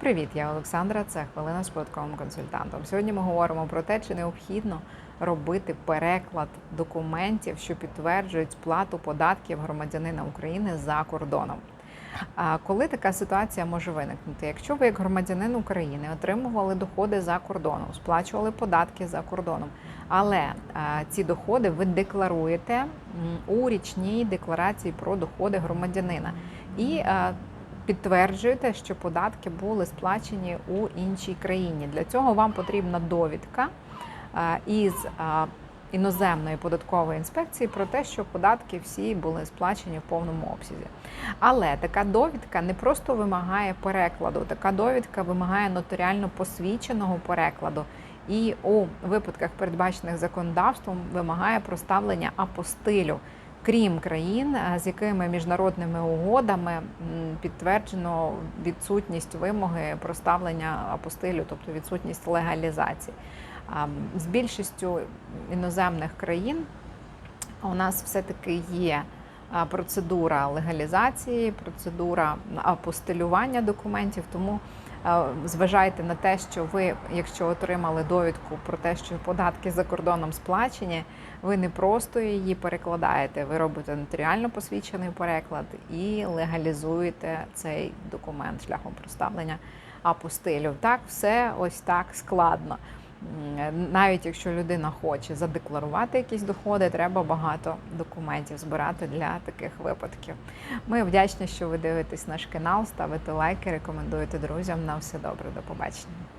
Привіт, я Олександра. Це хвилина з податковим консультантом. Сьогодні ми говоримо про те, чи необхідно робити переклад документів, що підтверджують сплату податків громадянина України за кордоном. Коли така ситуація може виникнути? Якщо ви, як громадянин України, отримували доходи за кордоном, сплачували податки за кордоном, але ці доходи ви декларуєте у річній декларації про доходи громадянина і підтверджуєте, що податки були сплачені у іншій країні. Для цього вам потрібна довідка із іноземної податкової інспекції про те, що податки всі були сплачені в повному обсязі. Але така довідка не просто вимагає перекладу, така довідка вимагає нотаріально посвідченого перекладу. І у випадках, передбачених законодавством, вимагає проставлення апостилю, крім країн, з якими міжнародними угодами підтверджено відсутність вимоги проставлення апостилю, тобто відсутність легалізації. З більшістю іноземних країн у нас все-таки є процедура легалізації, процедура апостилювання документів. Тому зважайте на те, що ви, якщо отримали довідку про те, що податки за кордоном сплачені, ви не просто її перекладаєте, ви робите нотаріально посвідчений переклад і легалізуєте цей документ шляхом проставлення апостилю. Так, все ось так складно. Навіть якщо людина хоче задекларувати якісь доходи, треба багато документів збирати для таких випадків. Ми вдячні, що ви дивитесь наш канал, ставите лайки, рекомендуєте друзям. На все добре, до побачення.